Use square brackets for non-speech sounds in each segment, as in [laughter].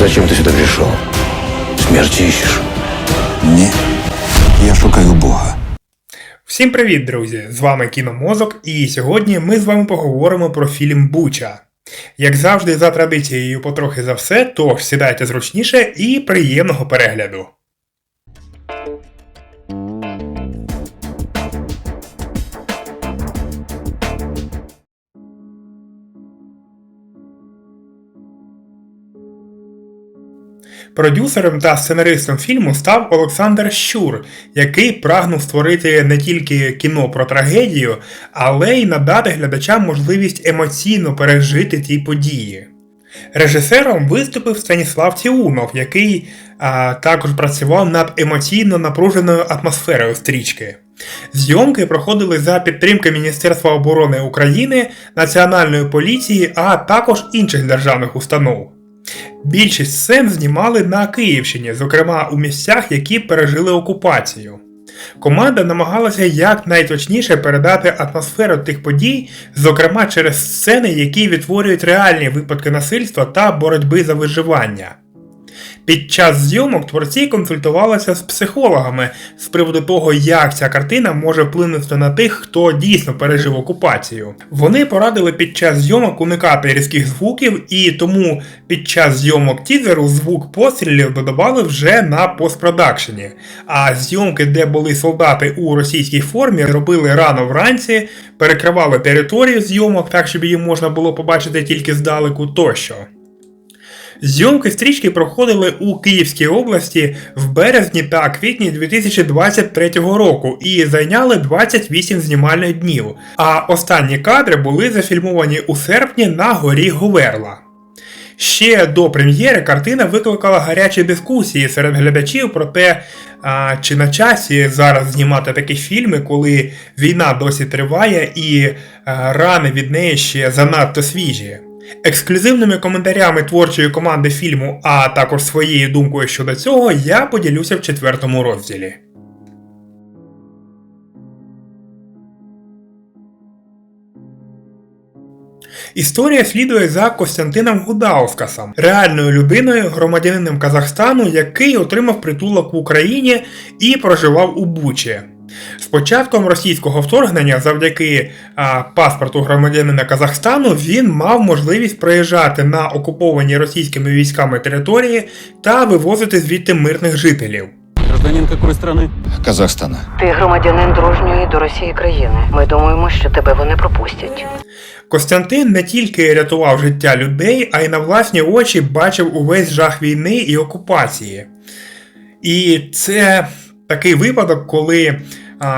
Зачем ты сюда пришел? Смерти ищешь? Ні. Я шукаю Бога. Всім привіт, друзі! З вами Кіномозок, і сьогодні ми з вами поговоримо про фільм Буча. Як завжди, за традицією потрохи за все, тож сідайте зручніше і приємного перегляду. Продюсером та сценаристом фільму став Олександр Щур, який прагнув створити не тільки кіно про трагедію, але й надати глядачам можливість емоційно пережити ті події. Режисером виступив Станіслав Тіунов, який а, також працював над емоційно напруженою атмосферою стрічки. Зйомки проходили за підтримки Міністерства оборони України, Національної поліції, а також інших державних установ. Більшість сцен знімали на Київщині, зокрема у місцях, які пережили окупацію. Команда намагалася якнайточніше передати атмосферу тих подій, зокрема через сцени, які відтворюють реальні випадки насильства та боротьби за виживання. Під час зйомок творці консультувалися з психологами з приводу того, як ця картина може вплинути на тих, хто дійсно пережив окупацію. Вони порадили під час зйомок уникати різких звуків, і тому під час зйомок тізеру звук пострілів додавали вже на постпродакшені. А зйомки, де були солдати у російській формі, робили рано вранці, перекривали територію зйомок так, щоб її можна було побачити тільки здалеку тощо. Зйомки стрічки проходили у Київській області в березні та квітні 2023 року і зайняли 28 знімальних днів. А останні кадри були зафільмовані у серпні на горі Говерла. Ще до прем'єри картина викликала гарячі дискусії серед глядачів про те, а, чи на часі зараз знімати такі фільми, коли війна досі триває і а, рани від неї ще занадто свіжі. Ексклюзивними коментарями творчої команди фільму, а також своєю думкою щодо цього, я поділюся в четвертому розділі. Історія слідує за Костянтином Гудаускасом, реальною людиною, громадянином Казахстану, який отримав притулок в Україні і проживав у Бучі. З початком російського вторгнення, завдяки а, паспорту громадянина Казахстану, він мав можливість приїжджати на окуповані російськими військами території та вивозити звідти мирних жителів. Гражданин какой страны? Казахстана. Ти громадянин дружньої до Росії країни. Ми думаємо, що тебе вони пропустять. Костянтин не тільки рятував життя людей, а й на власні очі бачив увесь жах війни і окупації. І це такий випадок, коли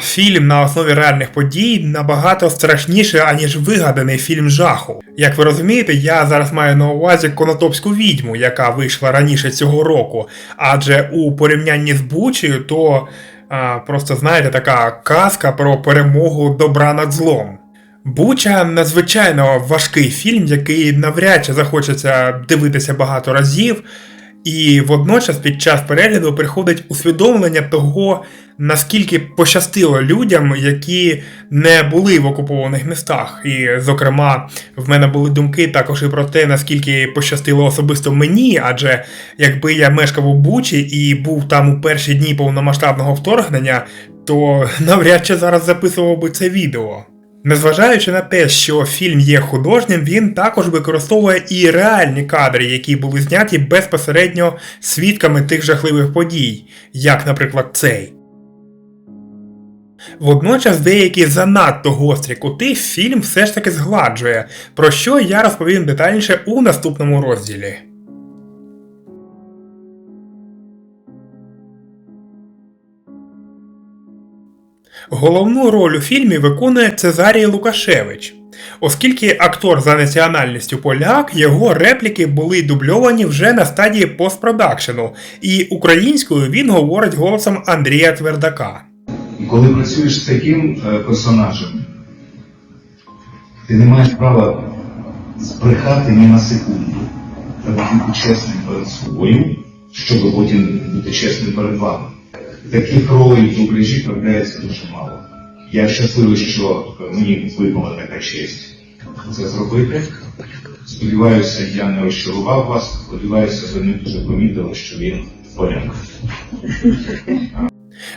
фільм на основі реальних подій набагато страшніше, аніж вигаданий фільм жаху. Як ви розумієте, я зараз маю на увазі Конотопську відьму, яка вийшла раніше цього року. Адже у порівнянні з Бучею, то а, просто знаєте, така казка про перемогу добра над злом. Буча надзвичайно важкий фільм, який навряд чи захочеться дивитися багато разів, і водночас під час перегляду приходить усвідомлення того, наскільки пощастило людям, які не були в окупованих містах. І, зокрема, в мене були думки також і про те, наскільки пощастило особисто мені, адже якби я мешкав у Бучі і був там у перші дні повномасштабного вторгнення, то [laughs] навряд чи зараз записував би це відео. Незважаючи на те, що фільм є художнім, він також використовує і реальні кадри, які були зняті безпосередньо свідками тих жахливих подій, як, наприклад, цей. Водночас деякі занадто гострі кути фільм все ж таки згладжує, про що я розповім детальніше у наступному розділі. Головну роль у фільмі виконує Цезарій Лукашевич. Оскільки актор за національністю поляк, його репліки були дубльовані вже на стадії постпродакшену, і українською він говорить голосом Андрія Твердака. Коли працюєш з таким е, персонажем, ти не маєш права збрехати ні на секунду. Треба бути чесним перед собою, щоб потім бути чесним перед вами. Таких ролей в дубляжі трапляється дуже мало. Я щасливий, що мені випала така честь це зробити. Сподіваюся, я не розчарував вас. Сподіваюся, ви не дуже помітили, що він в порядку.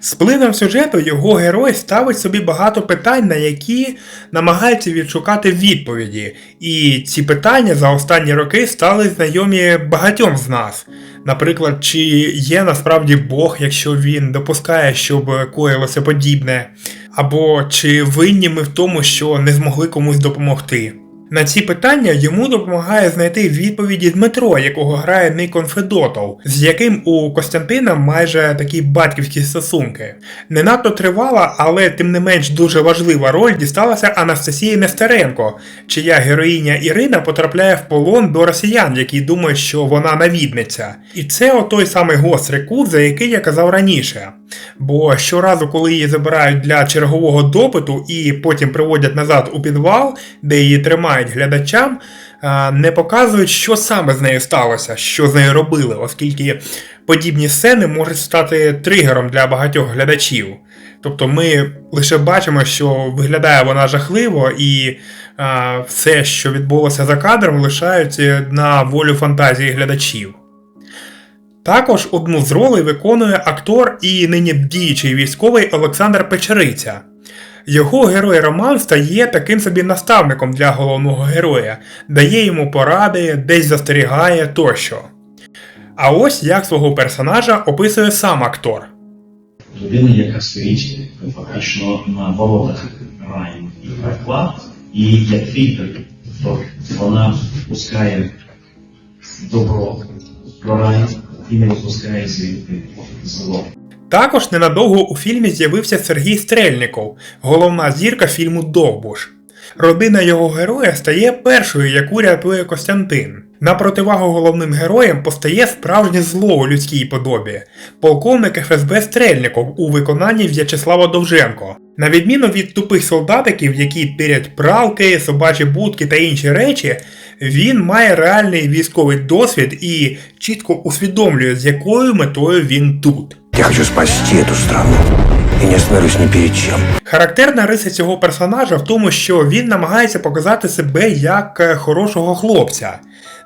З плином сюжету його герой ставить собі багато питань, на які намагається відшукати відповіді. І ці питання за останні роки стали знайомі багатьом з нас. Наприклад, чи є насправді Бог, якщо він допускає, щоб коїлося подібне, або чи винні ми в тому, що не змогли комусь допомогти. На ці питання йому допомагає знайти відповіді Дмитро, якого грає Никон Федотов, з яким у Костянтина майже такі батьківські стосунки. Не надто тривала, але тим не менш дуже важлива роль дісталася Анастасії Нестеренко, чия героїня Ірина потрапляє в полон до росіян, які думають, що вона навідниця. І це отой самий гострий кут, за який я казав раніше. Бо щоразу, коли її забирають для чергового допиту і потім приводять назад у підвал, де її тримають глядачам, не показують, що саме з нею сталося, що з нею робили, оскільки подібні сцени можуть стати тригером для багатьох глядачів. Тобто ми лише бачимо, що виглядає вона жахливо, і все, що відбулося за кадром, лишають на волю фантазії глядачів. Також одну з ролей виконує актор і нині діючий військовий Олександр Печериця. Його герой Роман стає таким собі наставником для головного героя, дає йому поради, десь застерігає тощо. А ось як свого персонажа описує сам актор. людина, яка стоїть фактично на воротах раю і пекла, і як фільтр, вона пускає добро до раю і не звідти зло. Також ненадовго у фільмі з'явився Сергій Стрельніков, головна зірка фільму Довбуш. Родина його героя стає першою, яку рятує Костянтин. На противагу головним героям постає справжнє зло у людській подобі полковник ФСБ Стрельніков у виконанні В'ячеслава Довженко. На відміну від тупих солдатиків, які пірять пралки, собачі будки та інші речі, він має реальний військовий досвід і чітко усвідомлює, з якою метою він тут. Я хочу спасти эту страну и не остановлюсь ни перед чем. Характерна риса цього персонажа в тому, що він намагається показати себе як е, хорошого хлопця.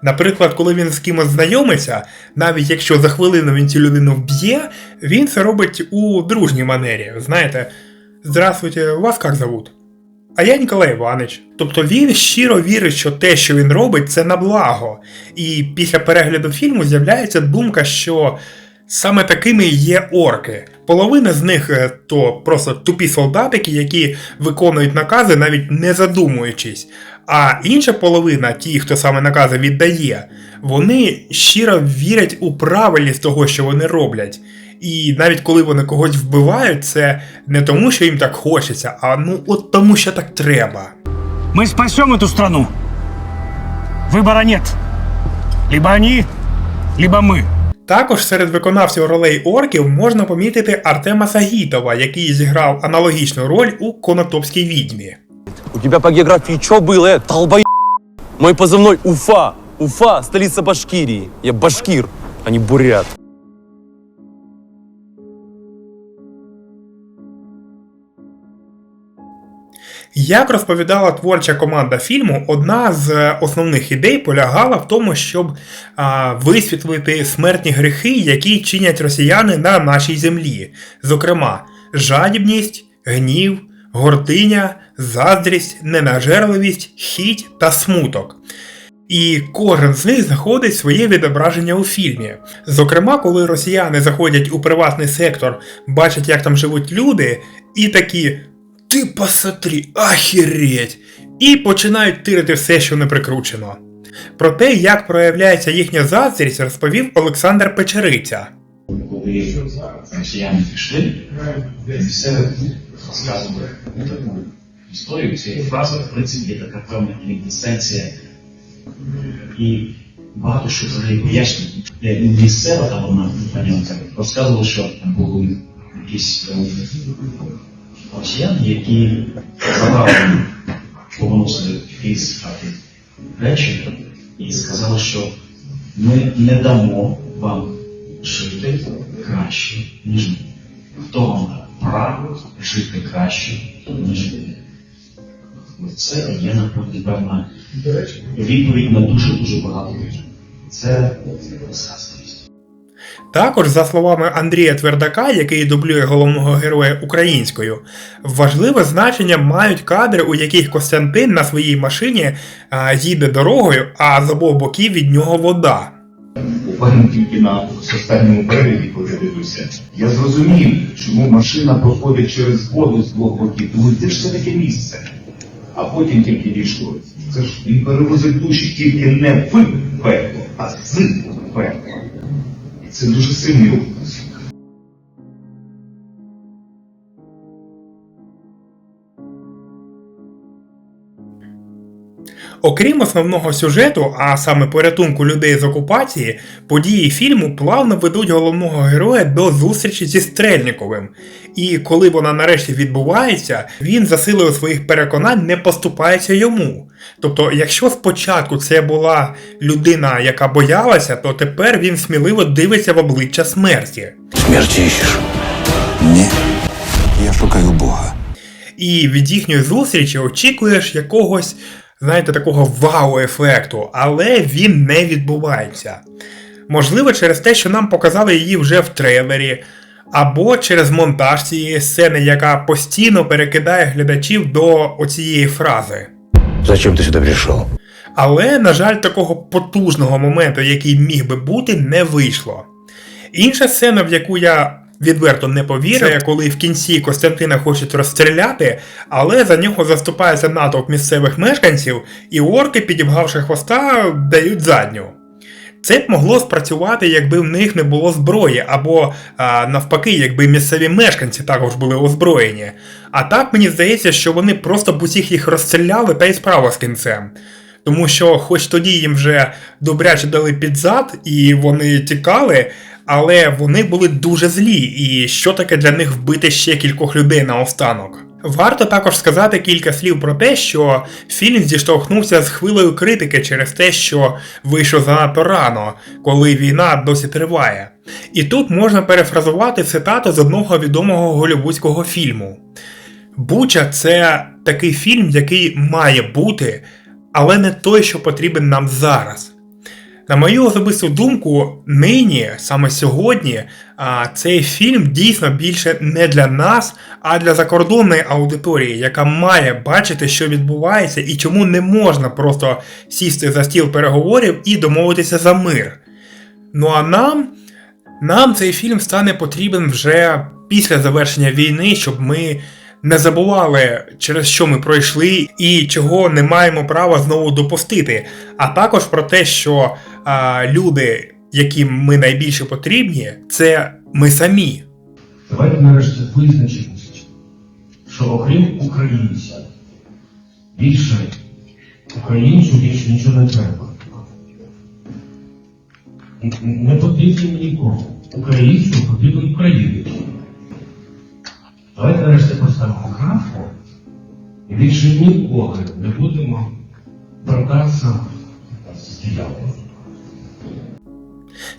Наприклад, коли він з кимось знайомиться, навіть якщо за хвилину він цю людину вб'є, він це робить у дружній манері. Знаєте, здравствуйте, вас як зовут? А я Ніколай Іванович. Тобто він щиро вірить, що те, що він робить, це на благо. І після перегляду фільму з'являється думка, що саме такими є орки Половина з них е, то просто тупі солдатики, які виконують накази, навіть не задумуючись. А інша половина, ті, хто саме накази віддає, вони щиро вірять у правильність того, що вони роблять. І навіть коли вони когось вбивають, це не тому, що їм так хочеться, а ну от тому, що так треба. Мы спасем эту страну. Выбора нет. Либо они, либо мы. Також серед виконавців ролей орків можна помітити Артема Сагітова, який зіграв аналогічну роль у Конотопській відьмі. У тебя по географии что было, э, толбой? Мой позывной Уфа. Уфа, столица Башкирии. Я башкир, а не бурят. Як розповідала творча команда фільму, одна з основних ідей полягала в тому, щоб а, висвітлити смертні гріхи, які чинять росіяни на нашій землі, зокрема, жадібність, гнів, гординя, заздрість, ненажерливість, хіть та смуток. І кожен з них знаходить своє відображення у фільмі. Зокрема, коли росіяни заходять у приватний сектор, бачать, як там живуть люди, і такі ти посмотри, ахереть! І починають тирити все, що не прикручено. Про те, як проявляється їхня заздрість, розповів Олександр Печериця. Коли росіяни пішли, все розказували історію, цієї фрази, в принципі, є така певна квінтесенція і багато що взагалі пояснює. Е, Місцева одна компаньонка розказувала, що там були якісь росіяни, які забрали повносили якісь хати речі і сказали, що ми не дамо вам жити краще, ніж ми. Хто вам право жити краще, ніж ви? Це є насправді певна відповідь на дуже-дуже багато речей. Це розказливість. Також, за словами Андрія Твердака, який дублює головного героя українською, важливе значення мають кадри, у яких Костянтин на своїй машині їде дорогою, а з обох боків від нього вода. Буквально тільки на останньому перегляді, коли я зрозумів, чому машина проходить через воду з двох боків. Тому де ж це таке місце? А потім тільки дійшло. Це ж він перевозить душі тільки не в. І дуже сильний образ. Окрім основного сюжету, а саме порятунку людей з окупації, події фільму плавно ведуть головного героя до зустрічі зі Стрельніковим. І коли вона нарешті відбувається, він за силою своїх переконань не поступається йому. Тобто, якщо спочатку це була людина, яка боялася, то тепер він сміливо дивиться в обличчя смерті. Смерти ищешь. Ні. Я шукаю Бога. І від їхньої зустрічі очікуєш якогось, знаєте, такого вау-ефекту, але він не відбувається. Можливо, через те, що нам показали її вже в трейлері, або через монтаж цієї сцени, яка постійно перекидає глядачів до оцієї фрази. Зачем ты сюда пришел? Але, на жаль, такого потужного моменту, який міг би бути, не вийшло. Інша сцена, в яку я відверто не повірив, це коли в кінці Костянтина хочуть розстріляти, але за нього заступається натовп місцевих мешканців, і орки, підібгавши хвоста, дають задню. Це б могло спрацювати, якби в них не було зброї, або а, навпаки, якби місцеві мешканці також були озброєні. А так мені здається, що вони просто б усіх їх розстріляли та й справа з кінцем. Тому що, хоч тоді їм вже добряче дали під зад, і вони тікали, але вони були дуже злі, і що таке для них вбити ще кількох людей наостанок. Варто також сказати кілька слів про те, що фільм зіштовхнувся з хвилею критики через те, що вийшов занадто рано, коли війна досі триває. І тут можна перефразувати цитату з одного відомого голівудського фільму. Буча це такий фільм, який має бути, але не той, що потрібен нам зараз. На мою особисту думку, нині, саме сьогодні, цей фільм дійсно більше не для нас, а для закордонної аудиторії, яка має бачити, що відбувається, і чому не можна просто сісти за стіл переговорів і домовитися за мир. Ну а нам, нам цей фільм стане потрібен вже після завершення війни, щоб ми не забували, через що ми пройшли і чого не маємо права знову допустити, а також про те, що а, люди, яким ми найбільше потрібні, це ми самі. Давайте нарешті визначимося, що окрім українця, більше українцю більше нічого не треба. Не потрібен нікому. Українцю потрібен українець. Давайте нарешті крапку і більше ніколи не будемо брататися з дияволом.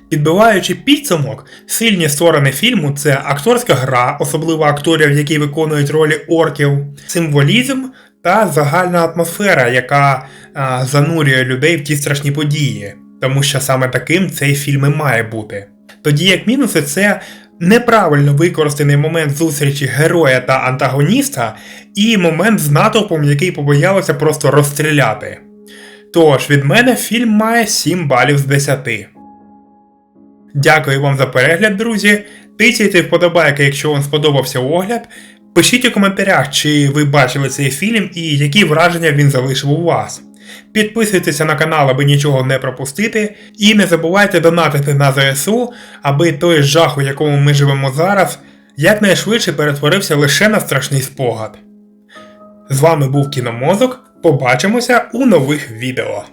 Підбиваючи підсумок, сильні сторони фільму це акторська гра, особливо акторів, які виконують ролі орків, символізм та загальна атмосфера, яка а, занурює людей в ті страшні події, тому що саме таким цей фільм і має бути. Тоді як мінуси це неправильно використаний момент зустрічі героя та антагоніста, і момент з натовпом, який побоялося просто розстріляти. Тож від мене фільм має 7 балів з 10. Дякую вам за перегляд, друзі. Тицяйте вподобайки, якщо вам сподобався огляд. Пишіть у коментарях, чи ви бачили цей фільм і які враження він залишив у вас. Підписуйтеся на канал, аби нічого не пропустити, і не забувайте донатити на ЗСУ, аби той жах, у якому ми живемо зараз, якнайшвидше перетворився лише на страшний спогад. З вами був Кіномозок. Побачимося у нових відео.